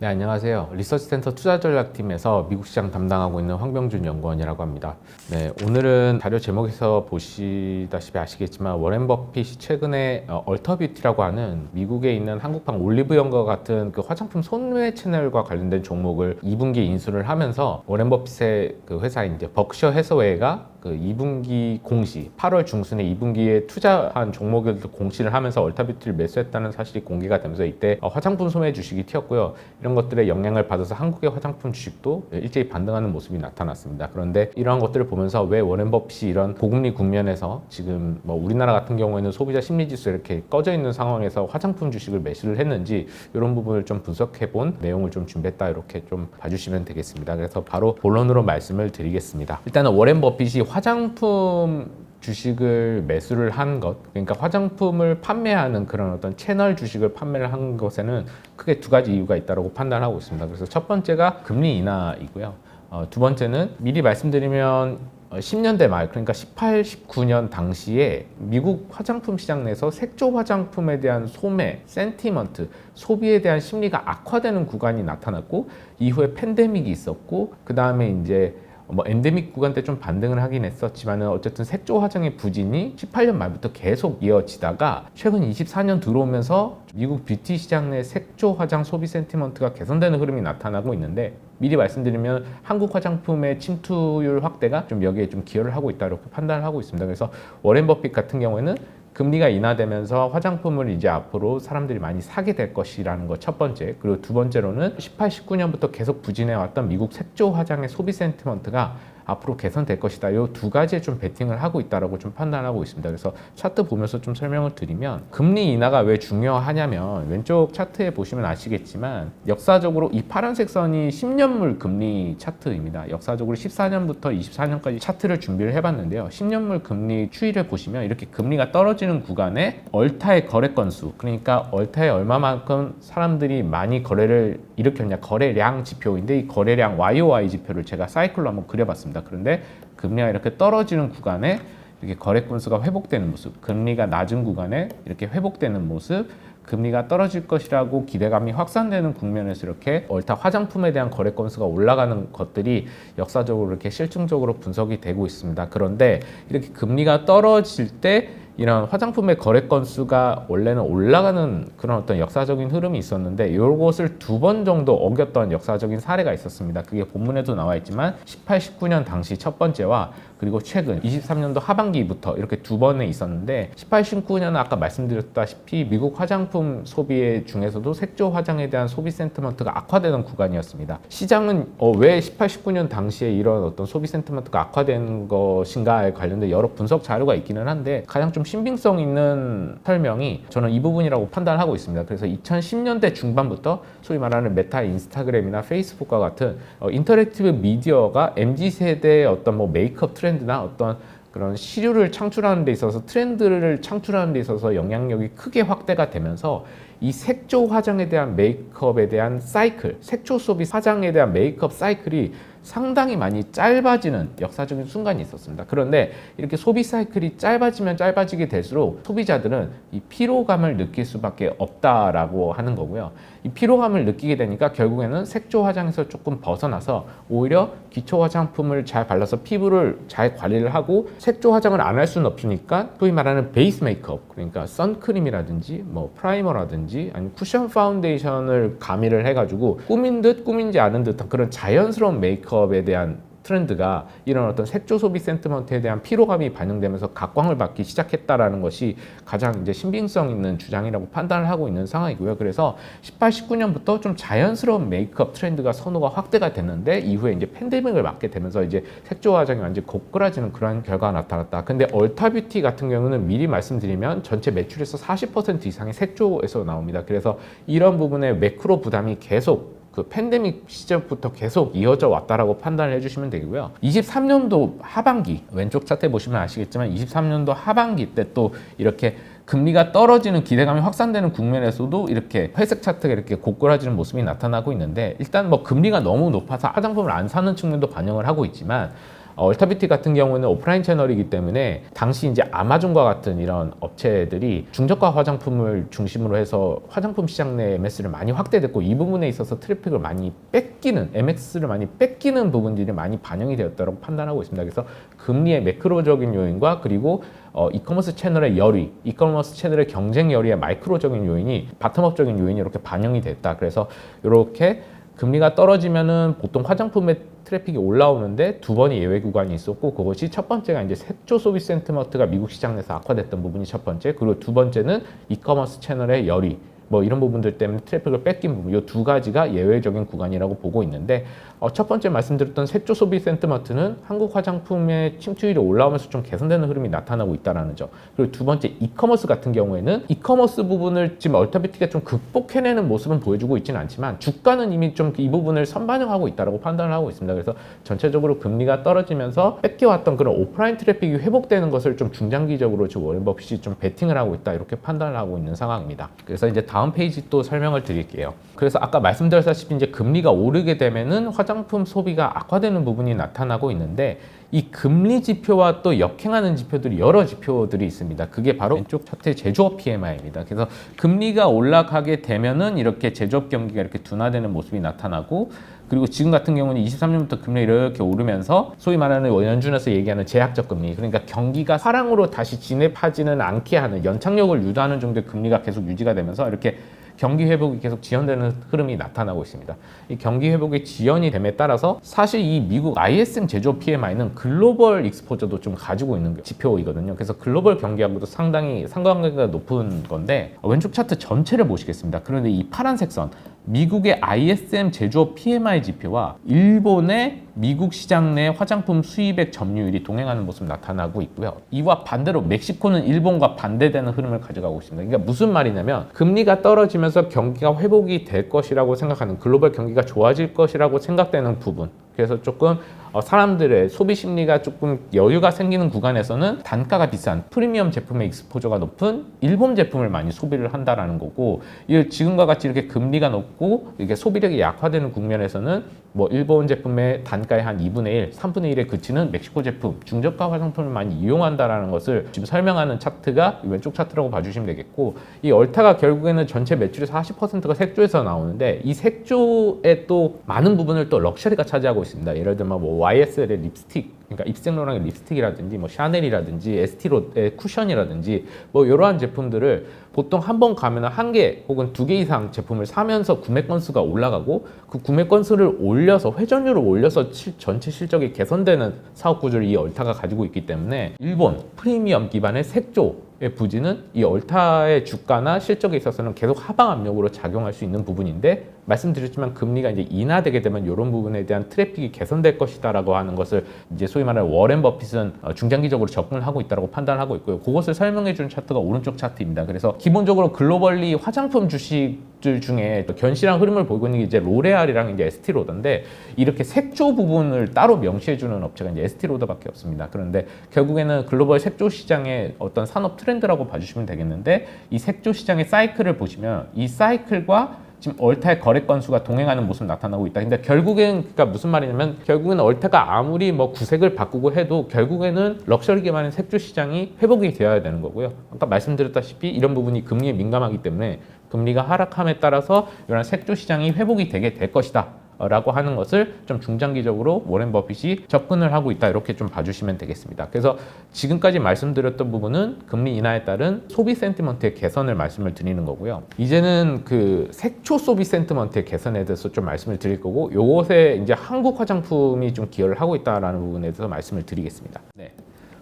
네, 안녕하세요. 리서치센터 투자전략팀에서 미국 시장 담당하고 있는 황병준 연구원이라고 합니다. 네, 오늘은 자료 제목에서 보시다시피 아시겠지만 워렌 버핏이 최근에 어, 얼터뷰티라고 하는 미국에 있는 한국판 올리브영과 같은 그 화장품 손외 채널과 관련된 종목을 2분기 인수를 하면서 워렌 버핏의 그 회사인 이제 벅셔 해서웨이가 그 2분기 공시 8월 중순에 2분기에 투자한 종목을 공시를 하면서 얼타뷰티를 매수했다는 사실이 공개가 되면서 이때 어, 화장품 소매 주식이 튀었고요. 이런 것들의 영향을 받아서 한국의 화장품 주식도 일제히 반등하는 모습이 나타났습니다. 그런데 이러한 것들을 보면서 왜 워렌 버핏이 이런 고금리 국면에서 지금 뭐 우리나라 같은 경우에는 소비자 심리 지수 이렇게 꺼져 있는 상황에서 화장품 주식을 매수를 했는지 이런 부분을 좀 분석해 본 내용을 좀 준비했다 이렇게 좀 봐주시면 되겠습니다. 그래서 바로 본론으로 말씀을 드리겠습니다. 일단은 워렌 버핏이 화장품 주식을 매수를 한 것, 그러니까 화장품을 판매하는 그런 어떤 채널 주식을 판매를 한 것에는 크게 두 가지 이유가 있다고 판단하고 있습니다. 그래서 첫 번째가 금리 인하이고요. 어, 두 번째는 미리 말씀드리면 어, 10년대 말 그러니까 18, 19년 당시에 미국 화장품 시장 내에서 색조 화장품에 대한 소매, 센티먼트, 소비에 대한 심리가 악화되는 구간이 나타났고 이후에 팬데믹이 있었고 그 다음에 이제 뭐 엔데믹 구간 때 좀 반등을 하긴 했었지만 은 어쨌든 색조 화장의 부진이 18년 말부터 계속 이어지다가 최근 24년 들어오면서 미국 뷰티 시장 내 색조 화장 소비 센티먼트가 개선되는 흐름이 나타나고 있는데 미리 말씀드리면 한국 화장품의 침투율 확대가 좀 여기에 좀 기여를 하고 있다 이렇게 판단을 하고 있습니다. 그래서 워렌 버핏 같은 경우에는 금리가 인하되면서 화장품을 이제 앞으로 사람들이 많이 사게 될 것이라는 것 첫 번째. 그리고 두 번째로는 18, 19년부터 계속 부진해 왔던 미국 색조 화장의 소비 센티먼트가 앞으로 개선될 것이다. 이두 가지에 좀 베팅을 하고 있다라고 좀 판단하고 있습니다. 그래서 차트 보면서 좀 설명을 드리면 금리 인하가 왜 중요하냐면 왼쪽 차트에 보시면 아시겠지만 역사적으로 이 파란색 선이 10년물 금리 차트입니다. 역사적으로 14년부터 24년까지 차트를 준비를 해봤는데요. 10년물 금리 추이를 보시면 이렇게 금리가 떨어지는 구간에 얼타의 거래 건수 그러니까 얼타에 얼마만큼 사람들이 많이 거래를 일으켰냐 거래량 지표인데 이 거래량 YOY 지표를 제가 사이클로 한번 그려봤습니다. 그런데 금리가 이렇게 떨어지는 구간에 이렇게 거래 건수가 회복되는 모습, 금리가 낮은 구간에 이렇게 회복되는 모습, 금리가 떨어질 것이라고 기대감이 확산되는 국면에서 이렇게 얼타 화장품에 대한 거래 건수가 올라가는 것들이 역사적으로 이렇게 실증적으로 분석이 되고 있습니다. 그런데 이렇게 금리가 떨어질 때 이런 화장품의 거래 건수가 원래는 올라가는 그런 어떤 역사적인 흐름이 있었는데 이것을 두 번 정도 어겼던 역사적인 사례가 있었습니다. 그게 본문에도 나와 있지만 18, 19년 당시 첫 번째와 그리고 최근 23년도 하반기부터 이렇게 두 번에 있었는데 18, 19년은 아까 말씀드렸다시피 미국 화장품 소비 중에서도 색조 화장에 대한 소비 센티먼트가 악화되는 구간이었습니다. 시장은 어, 왜 18, 19년 당시에 이런 어떤 소비 센티먼트가 악화된 것인가에 관련된 여러 분석 자료가 있기는 한데 가장 좀 신빙성 있는 설명이 저는 이 부분이라고 판단을 하고 있습니다. 그래서 2010년대 중반부터 소위 말하는 메타 인스타그램이나 페이스북과 같은 어, 인터랙티브 미디어가 MZ 세대의 어떤 뭐 메이크업 트렌드나 어떤 그런 시류를 창출하는 데 있어서 트렌드를 창출하는 데 있어서 영향력이 크게 확대가 되면서 이 색조 화장에 대한 메이크업에 대한 사이클, 색조 소비 화장에 대한 메이크업 사이클이 상당히 많이 짧아지는 역사적인 순간이 있었습니다. 그런데 이렇게 소비 사이클이 짧아지면 짧아지게 될수록 소비자들은 이 피로감을 느낄 수밖에 없다라고 하는 거고요. 이 피로감을 느끼게 되니까 결국에는 색조 화장에서 조금 벗어나서 오히려 기초 화장품을 잘 발라서 피부를 잘 관리를 하고 색조 화장을 안 할 수는 없으니까 소위 말하는 베이스 메이크업 그러니까 선크림이라든지 뭐 프라이머라든지 아니면 쿠션 파운데이션을 가미를 해가지고 꾸민 듯 꾸민지 않은 듯한 그런 자연스러운 메이크업에 대한 트렌드가 이런 어떤 색조 소비 센티먼트에 대한 피로감이 반영되면서 각광을 받기 시작했다라는 것이 가장 이제 신빙성 있는 주장이라고 판단을 하고 있는 상황이고요. 그래서 18, 19년부터 좀 자연스러운 메이크업 트렌드가 선호가 확대가 됐는데 이후에 이제 팬데믹을 맞게 되면서 이제 색조 화장이 완전 고꾸라지는 그런 결과가 나타났다. 근데 얼타 뷰티 같은 경우는 미리 말씀드리면 전체 매출에서 40% 이상이 색조에서 나옵니다. 그래서 이런 부분에 매크로 부담이 계속 그 팬데믹 시절부터 계속 이어져 왔다라고 판단을 해주시면 되고요. 23년도 하반기 왼쪽 차트 보시면 아시겠지만 23년도 하반기 때 또 이렇게 금리가 떨어지는 기대감이 확산되는 국면에서도 이렇게 회색 차트가 이렇게 고꾸라지는 모습이 나타나고 있는데 일단 뭐 금리가 너무 높아서 화장품을 안 사는 측면도 반영을 하고 있지만 어, 얼타비티 같은 경우는 오프라인 채널이기 때문에 당시 이제 아마존과 같은 이런 업체들이 중저가 화장품을 중심으로 해서 화장품 시장 내 MS를 많이 확대됐고 이 부분에 있어서 트래픽을 많이 뺏기는 MX를 많이 뺏기는 부분들이 많이 반영이 되었다고 판단하고 있습니다. 그래서 금리의 매크로적인 요인과 그리고 어, 이커머스 채널의 열의, 이커머스 채널의 경쟁 열의의 마이크로적인 요인이 바텀업적인 요인이 이렇게 반영이 됐다. 그래서 이렇게 금리가 떨어지면은 보통 화장품의 트래픽이 올라오는데 두 번의 예외 구간이 있었고 그것이 첫 번째가 이제 색조 소비 센티먼트가 미국 시장 내에서 악화됐던 부분이 첫 번째 그리고 두 번째는 이커머스 채널의 열의 뭐 이런 부분들 때문에 트래픽을 뺏긴 부분 이 두 가지가 예외적인 구간이라고 보고 있는데 어, 첫 번째 말씀드렸던 색조 소비 센티먼트는 한국 화장품의 침투율이 올라오면서 좀 개선되는 흐름이 나타나고 있다라는 점. 그리고 두 번째 이커머스 같은 경우에는 이커머스 부분을 지금 얼타비티가 좀 극복해내는 모습은 보여주고 있지는 않지만 주가는 이미 좀 이 부분을 선반영하고 있다라고 판단을 하고 있습니다. 그래서 전체적으로 금리가 떨어지면서 뺏겨왔던 그런 오프라인 트래픽이 회복되는 것을 좀 중장기적으로 지금 워렌 버핏이 좀 베팅을 하고 있다 이렇게 판단을 하고 있는 상황입니다. 그래서 이제 다음 페이지 또 설명을 드릴게요. 그래서 아까 말씀드렸다시피 이제 금리가 오르게 되면은 화장품 소비가 악화되는 부분이 나타나고 있는데 이 금리 지표와 또 역행하는 지표들이 여러 지표들이 있습니다. 그게 바로 왼쪽 차트의 제조업 PMI입니다. 그래서 금리가 올라가게 되면은 이렇게 제조업 경기가 이렇게 둔화되는 모습이 나타나고 그리고 지금 같은 경우는 23년부터 금리 이렇게 오르면서 소위 말하는 연준에서 얘기하는 제약적 금리 그러니까 경기가 화랑으로 다시 진입하지는 않게 하는 연착력을 유도하는 정도의 금리가 계속 유지가 되면서 이렇게 경기 회복이 계속 지연되는 흐름이 나타나고 있습니다. 이 경기 회복이 지연이 됨에 따라서 사실 이 미국 ISM 제조업 PMI는 글로벌 익스포저도 좀 가지고 있는 지표이거든요. 그래서 글로벌 경기하고도 상당히 상관관계가 높은 건데 왼쪽 차트 전체를 보시겠습니다. 그런데 이 파란색 선 미국의 ISM 제조업 PMI 지표와 일본의 미국 시장 내 화장품 수입액 점유율이 동행하는 모습 나타나고 있고요. 이와 반대로 멕시코는 일본과 반대되는 흐름을 가져가고 있습니다. 그러니까 무슨 말이냐면 금리가 떨어지면서 경기가 회복이 될 것이라고 생각하는 글로벌 경기가 좋아질 것이라고 생각되는 부분. 그래서 조금 어, 사람들의 소비 심리가 조금 여유가 생기는 구간에서는 단가가 비싼 프리미엄 제품의 익스포저가 높은 일본 제품을 많이 소비를 한다라는 거고 이 지금과 같이 이렇게 금리가 높고 이게 소비력이 약화되는 국면에서는 뭐 일본 제품의 단가의 한 2분의 1, 3분의 1에 그치는 멕시코 제품, 중저가 화장품을 많이 이용한다라는 것을 지금 설명하는 차트가 이 왼쪽 차트라고 봐주시면 되겠고 이 얼타가 결국에는 전체 매출의 40%가 색조에서 나오는데 이 색조의 또 많은 부분을 또 럭셔리가 차지하고 있습니다. 예를 들면 뭐 YSL의 립스틱 그러니까 입생로랑의 립스틱이라든지 뭐 샤넬이라든지 에스티로의 쿠션이라든지 뭐 이러한 제품들을 보통 한 번 가면 한 개 혹은 두 개 이상 제품을 사면서 구매 건수가 올라가고 그 구매 건수를 올려서 회전율을 올려서 실- 전체 실적이 개선되는 사업 구조를 이 얼타가 가지고 있기 때문에 일본 프리미엄 기반의 색조 의 부진은 이 얼타의 주가나 실적에 있어서는 계속 하방 압력으로 작용할 수 있는 부분인데 말씀드렸지만 금리가 이제 인하되게 되면 이런 부분에 대한 트래픽이 개선될 것이다라고 하는 것을 이제 소위 말하는 워렌 버핏은 어, 중장기적으로 접근을 하고 있다고 판단하고 있고요. 그것을 설명해 주는 차트가 오른쪽 차트입니다. 그래서 기본적으로 글로벌리 화장품 주식들 중에 견실한 흐름을 보이고 있는 게 이제 로레알이랑 이제 에스티로더인데 이렇게 색조 부분을 따로 명시해 주는 업체가 이제 에스티로더밖에 없습니다. 그런데 결국에는 글로벌 색조 시장의 어떤 산업 트렌드라고 봐주시면 되겠는데 이 색조 시장의 사이클을 보시면 이 사이클과 지금 얼타의 거래 건수가 동행하는 모습 나타나고 있다. 근데 결국엔 그러니까 무슨 말이냐면 결국에는 얼타가 아무리 뭐 구색을 바꾸고 해도 결국에는 럭셔리 기반의 색조 시장이 회복이 되어야 되는 거고요. 아까 말씀드렸다시피 이런 부분이 금리에 민감하기 때문에 금리가 하락함에 따라서 이런 색조 시장이 회복이 되게 될 것이다. 라고 하는 것을 좀 중장기적으로 워렌 버핏이 접근을 하고 있다 이렇게 좀 봐주시면 되겠습니다. 그래서 지금까지 말씀드렸던 부분은 금리 인하에 따른 소비 센티먼트의 개선을 말씀을 드리는 거고요. 이제는 그 색초 소비 센티먼트의 개선에 대해서 좀 말씀을 드릴 거고 요것에 이제 한국 화장품이 좀 기여를 하고 있다라는 부분에 대해서 말씀을 드리겠습니다. 네.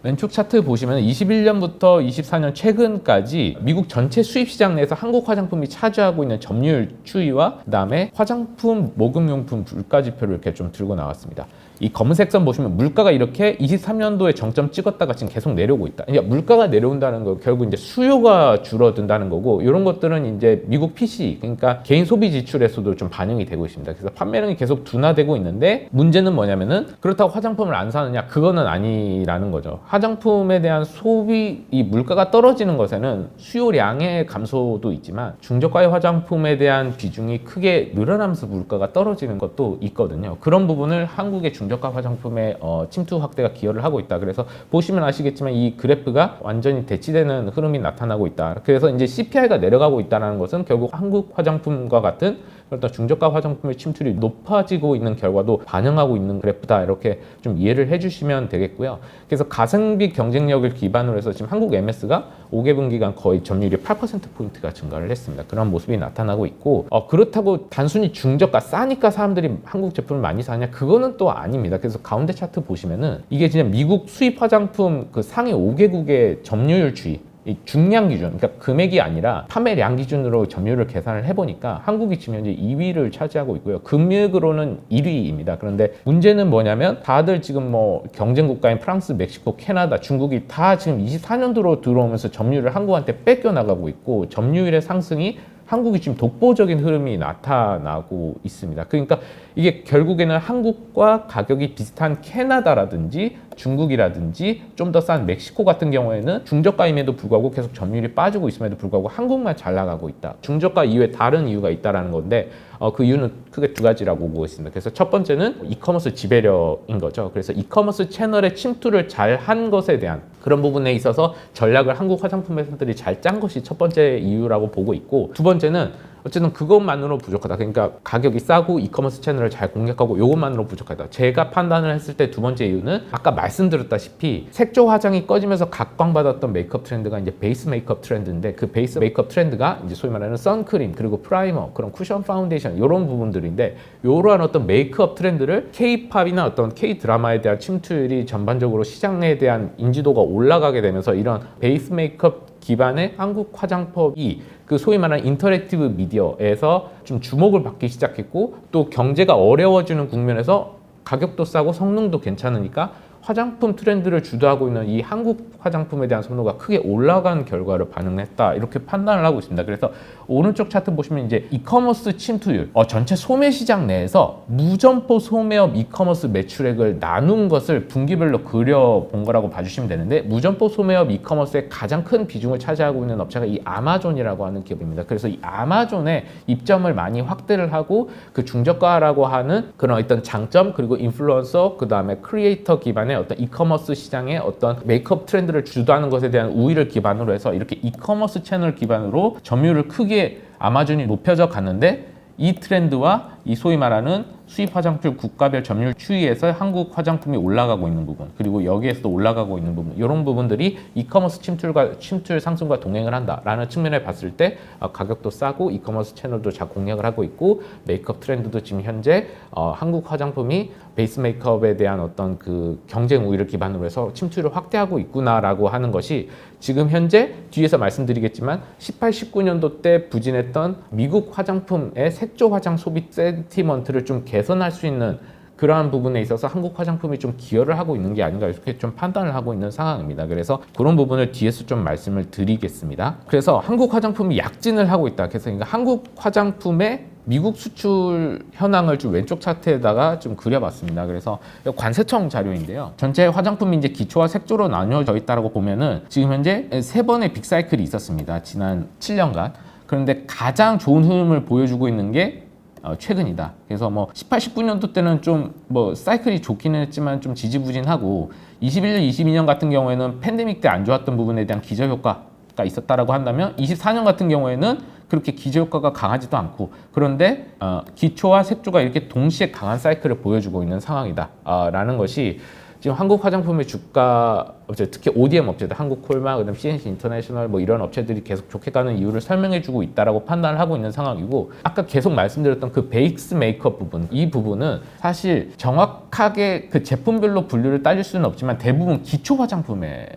왼쪽 차트 보시면 21년부터 24년 최근까지 미국 전체 수입 시장 내에서 한국 화장품이 차지하고 있는 점유율 추이와 그다음에 화장품 목욕용품 물가 지표를 이렇게 좀 들고 나왔습니다. 이 검은색 선 보시면 물가가 이렇게 23년도에 정점 찍었다가 지금 계속 내려오고 있다. 그러니까 물가가 내려온다는 거 결국 이제 수요가 줄어든다는 거고 이런 것들은 이제 미국 PC 그러니까 개인 소비 지출에서도 좀 반영이 되고 있습니다. 그래서 판매량이 계속 둔화되고 있는데 문제는 뭐냐면은 그렇다고 화장품을 안 사느냐 그거는 아니라는 거죠. 화장품에 대한 소비 이 물가가 떨어지는 것에는 수요량의 감소도 있지만 중저가의 화장품에 대한 비중이 크게 늘어나면서 물가가 떨어지는 것도 있거든요. 그런 부분을 한국의 중 중저가 화장품의 어, 침투 확대가 기여를 하고 있다. 그래서 보시면 아시겠지만 이 그래프가 완전히 대치되는 흐름이 나타나고 있다. 그래서 이제 CPI가 내려가고 있다는 것은 결국 한국 화장품과 같은 어떤 중저가 화장품의 침투율이 높아지고 있는 결과도 반영하고 있는 그래프다 이렇게 좀 이해를 해주시면 되겠고요. 그래서 가성비 경쟁력을 기반으로 해서 지금 한국 MS가 5개분 기간 거의 점유율이 8% 포인트가 증가를 했습니다. 그런 모습이 나타나고 있고 어, 그렇다고 단순히 중저가 싸니까 사람들이 한국 제품을 많이 사냐 그거는 또 아닙니다. 그래서 가운데 차트 보시면은 이게 진짜 미국 수입 화장품 그 상위 5개국의 점유율 이 중량 기준, 그러니까 금액이 아니라 판매량 기준으로 점유율을 계산을 해보니까 한국이 지금 현재 2위를 차지하고 있고요. 금액으로는 1위입니다. 그런데 문제는 뭐냐면 다들 지금 뭐 경쟁 국가인 프랑스, 멕시코, 캐나다, 중국이 다 지금 24년도로 들어오면서 점유율을 한국한테 뺏겨 나가고 있고 점유율의 상승이 한국이 지금 독보적인 흐름이 나타나고 있습니다. 그러니까 이게 결국에는 한국과 가격이 비슷한 캐나다라든지 중국이라든지 좀 더 싼 멕시코 같은 경우에는 중저가임에도 불구하고 계속 점유율이 빠지고 있음에도 불구하고 한국만 잘 나가고 있다. 중저가 이외에 다른 이유가 있다라는 건데 어, 그 이유는 크게 두 가지라고 보고 있습니다. 그래서 첫 번째는 이커머스 지배력인 거죠. 그래서 이커머스 채널의 침투를 잘 한 것에 대한 그런 부분에 있어서 전략을 한국 화장품 회사들이 잘 짠 것이 첫 번째 이유라고 보고 있고 두 번째는 어쨌든 그것만으로 부족하다. 그러니까 가격이 싸고 이커머스 채널을 잘 공략하고 이것만으로 부족하다. 제가 판단을 했을 때 두 번째 이유는 아까 말씀드렸다시피 색조 화장이 꺼지면서 각광받았던 메이크업 트렌드가 이제 베이스 메이크업 트렌드인데 그 베이스 메이크업 트렌드가 이제 소위 말하는 선크림 그리고 프라이머 그런 쿠션 파운데이션 이런 부분들인데 이러한 어떤 메이크업 트렌드를 K-팝이나 어떤 K 드라마에 대한 침투율이 전반적으로 시장에 대한 인지도가 올라가게 되면서 이런 베이스 메이크업 기반의 한국 화장법이 그 소위 말하는 인터랙티브 미디어에서 좀 주목을 받기 시작했고 또 경제가 어려워지는 국면에서 가격도 싸고 성능도 괜찮으니까 화장품 트렌드를 주도하고 있는 이 한국 화장품에 대한 선호가 크게 올라간 결과를 반영했다 이렇게 판단을 하고 있습니다. 그래서 오른쪽 차트 보시면 이제 이커머스 침투율, 어, 전체 소매 시장 내에서 무점포 소매업 이커머스 매출액을 나눈 것을 분기별로 그려본 거라고 봐주시면 되는데 무점포 소매업 이커머스의 가장 큰 비중을 차지하고 있는 업체가 이 아마존이라고 하는 기업입니다. 그래서 이 아마존의 입점을 많이 확대를 하고 그 중저가라고 하는 그런 어떤 장점 그리고 인플루언서 그 다음에 크리에이터 기반의 어떤 이커머스 시장의 어떤 메이크업 트렌드를 주도하는 것에 대한 우위를 기반으로 해서 이렇게 이커머스 채널 기반으로 점유율을 크게 아마존이 높여져 갔는데 이 트렌드와 이 소위 말하는 수입 화장품 국가별 점유율 추이에서 한국 화장품이 올라가고 있는 부분 그리고 여기에서도 올라가고 있는 부분 이런 부분들이 이커머스 침투율과 침투율 상승과 동행을 한다라는 측면에 봤을 때 어, 가격도 싸고 이커머스 채널도 잘 공략을 하고 있고 메이크업 트렌드도 지금 현재 어, 한국 화장품이 베이스 메이크업에 대한 어떤 그 경쟁 우위를 기반으로 해서 침투율을 확대하고 있구나라고 하는 것이 지금 현재 뒤에서 말씀드리겠지만 18, 19년도 때 부진했던 미국 화장품의 색조 화장 소비 센티먼트를 좀 개선할 수 있는 그러한 부분에 있어서 한국 화장품이 좀 기여를 하고 있는 게 아닌가 이렇게 좀 판단을 하고 있는 상황입니다. 그래서 그런 부분을 뒤에서 좀 말씀을 드리겠습니다. 그래서 한국 화장품이 약진을 하고 있다. 그래서 그러니까 한국 화장품의 미국 수출 현황을 좀 왼쪽 차트에다가 좀 그려봤습니다. 그래서 관세청 자료인데요. 전체 화장품이 이제 기초와 색조로 나뉘어져 있다라고 보면은 지금 현재 세 번의 빅사이클이 있었습니다. 지난 7년간. 그런데 가장 좋은 흐름을 보여주고 있는 게 어, 최근이다. 그래서 뭐 18, 19년도 때는 좀 뭐 사이클이 좋기는 했지만 좀 지지부진하고 21년, 22년 같은 경우에는 팬데믹 때 안 좋았던 부분에 대한 기저 효과가 있었다라고 한다면 24년 같은 경우에는 그렇게 기저 효과가 강하지도 않고 그런데 어, 기초와 색조가 이렇게 동시에 강한 사이클을 보여주고 있는 상황이다라는 것이 지금 한국 화장품의 주가 업체 특히 ODM 업체들 한국 콜마 그다음 CNC 인터내셔널 뭐 이런 업체들이 계속 좋게 가는 이유를 설명해 주고 있다라고 판단을 하고 있는 상황이고 아까 계속 말씀드렸던 그 베이스 메이크업 부분 이 부분은 사실 정확하게 그 제품별로 분류를 따질 수는 없지만 대부분 기초 화장품에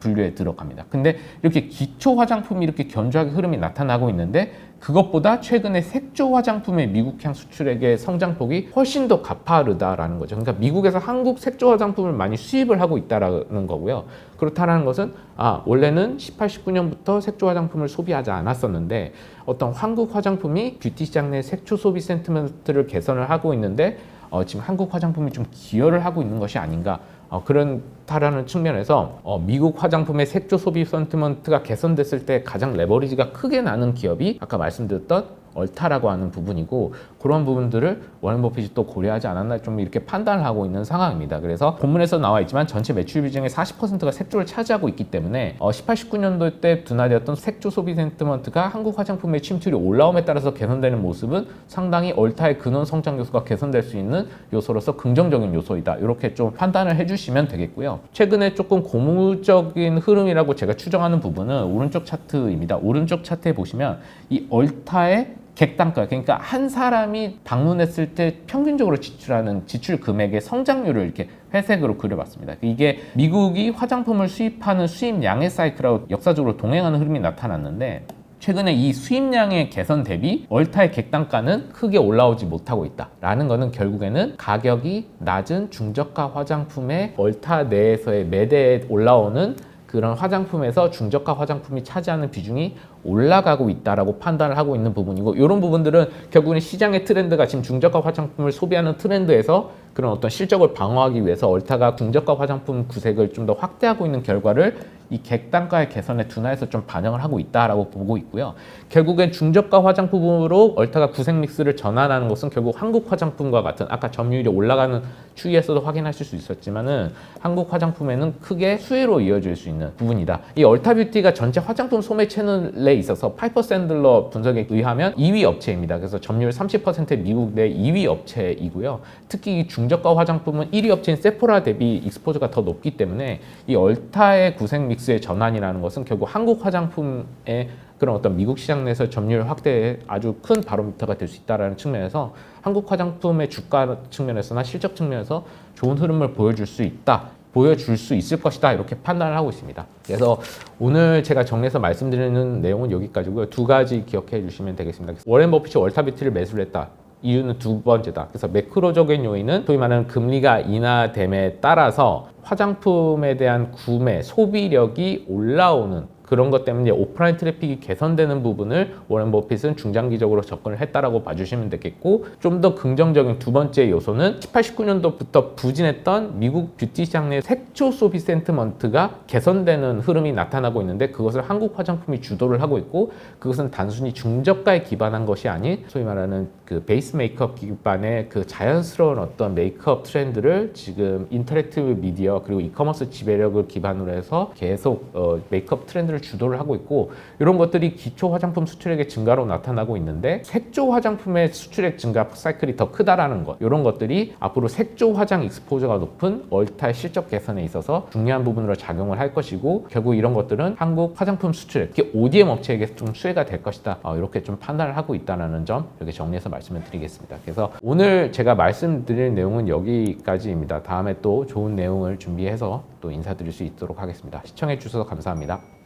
분류에 들어갑니다. 근데 이렇게 기초 화장품이 이렇게 견조하게 흐름이 나타나고 있는데 그것보다 최근에 색조 화장품의 미국향 수출액의 성장폭이 훨씬 더 가파르다라는 거죠. 그러니까 미국에서 한국 색조 화장품을 많이 수입을 하고 있다라는 거고요. 그렇다라는 것은 아 원래는 18, 19년부터 색조 화장품을 소비하지 않았었는데 어떤 한국 화장품이 뷰티 시장 내 색조 소비 센티멘트를 개선을 하고 있는데 어, 지금 한국 화장품이 좀 기여를 하고 있는 것이 아닌가. 어, 그런다라는 측면에서 어, 미국 화장품의 색조 소비 센티먼트가 개선됐을 때 가장 레버리지가 크게 나는 기업이 아까 말씀드렸던 얼타라고 하는 부분이고 그런 부분들을 워렌 버핏이 또 고려하지 않았나 좀 이렇게 판단을 하고 있는 상황입니다. 그래서 본문에서 나와 있지만 전체 매출 비중의 40%가 색조를 차지하고 있기 때문에 어, 18, 19년도 때 둔화되었던 색조 소비 센티먼트가 한국 화장품의 침투율이 올라옴에 따라서 개선되는 모습은 상당히 얼타의 근원 성장 요소가 개선될 수 있는 요소로서 긍정적인 요소이다. 이렇게 좀 판단을 해주시면 되겠고요. 최근에 조금 고무적인 흐름이라고 제가 추정하는 부분은 오른쪽 차트입니다. 오른쪽 차트에 보시면 이 얼타의 객단가 그러니까 한 사람이 방문했을 때 평균적으로 지출하는 지출 금액의 성장률을 이렇게 회색으로 그려봤습니다. 이게 미국이 화장품을 수입하는 수입량의 사이클하고 역사적으로 동행하는 흐름이 나타났는데 최근에 이 수입량의 개선 대비 얼타의 객단가는 크게 올라오지 못하고 있다라는 것은 결국에는 가격이 낮은 중저가 화장품의 얼타 내에서의 매대에 올라오는 그런 화장품에서 중저가 화장품이 차지하는 비중이 올라가고 있다라고 판단을 하고 있는 부분이고 이런 부분들은 결국은 시장의 트렌드가 지금 중저가 화장품을 소비하는 트렌드에서 그런 어떤 실적을 방어하기 위해서 얼타가 중저가 화장품 구색을 좀 더 확대하고 있는 결과를 이 객단가의 개선에 둔화해서 좀 반영을 하고 있다라고 보고 있고요. 결국엔 중저가 화장품으로 얼타가 구색 믹스를 전환하는 것은 결국 한국 화장품과 같은 아까 점유율이 올라가는 추이에서도 확인하실 수 있었지만은 한국 화장품에는 크게 수혜로 이어질 수 있는 부분이다. 이 얼타 뷰티가 전체 화장품 소매 채널에 있어서 파이퍼 샌들러 분석에 의하면 2위 업체입니다. 그래서 점유율 30%의 미국 내 2위 업체이고요. 특히 이 중저가 화장품은 1위 업체인 세포라 대비 익스포저가 더 높기 때문에 이 얼타의 구색 믹스 의 전환이라는 것은 결국 한국 화장품의 그런 어떤 미국 시장 내에서 점유율 확대에 아주 큰 바로미터가 될 수 있다는 측면에서 한국 화장품의 주가 측면에서나 실적 측면에서 좋은 흐름을 보여줄 수 있다. 보여줄 수 있을 것이다 이렇게 판단을 하고 있습니다. 그래서 오늘 제가 정리해서 말씀드리는 내용은 여기까지고요. 두 가지 기억해 주시면 되겠습니다. 워렌 버핏이 월타비트를 매수를 했다. 이유는 두 번째다. 그래서 매크로적인 요인은 소위 말하는 금리가 인하됨에 따라서 화장품에 대한 구매, 소비력이 올라오는 그런 것 때문에 오프라인 트래픽이 개선되는 부분을 워렌 버핏은 중장기적으로 접근을 했다라고 봐주시면 되겠고 좀 더 긍정적인 두 번째 요소는 18, 19년도부터 부진했던 미국 뷰티 시장 내 색조 소비 센티먼트가 개선되는 흐름이 나타나고 있는데 그것을 한국 화장품이 주도를 하고 있고 그것은 단순히 중저가에 기반한 것이 아닌 소위 말하는 그 베이스 메이크업 기반의 그 자연스러운 어떤 메이크업 트렌드를 지금 인터랙티브 미디어 그리고 이커머스 지배력을 기반으로 해서 계속 어, 메이크업 트렌드를 주도를 하고 있고 이런 것들이 기초 화장품 수출액의 증가로 나타나고 있는데 색조 화장품의 수출액 증가 사이클이 더 크다라는 것 이런 것들이 앞으로 색조 화장 익스포저가 높은 얼타의 실적 개선에 있어서 중요한 부분으로 작용을 할 것이고 결국 이런 것들은 한국 화장품 수출액 특히 ODM 업체에게 좀 수혜가 될 것이다 어, 이렇게 좀 판단을 하고 있다는 점 이렇게 정리해서 말씀을 드리겠습니다. 그래서 오늘 제가 말씀드릴 내용은 여기까지입니다. 다음에 또 좋은 내용을 준비해서 또 인사드릴 수 있도록 하겠습니다. 시청해 주셔서 감사합니다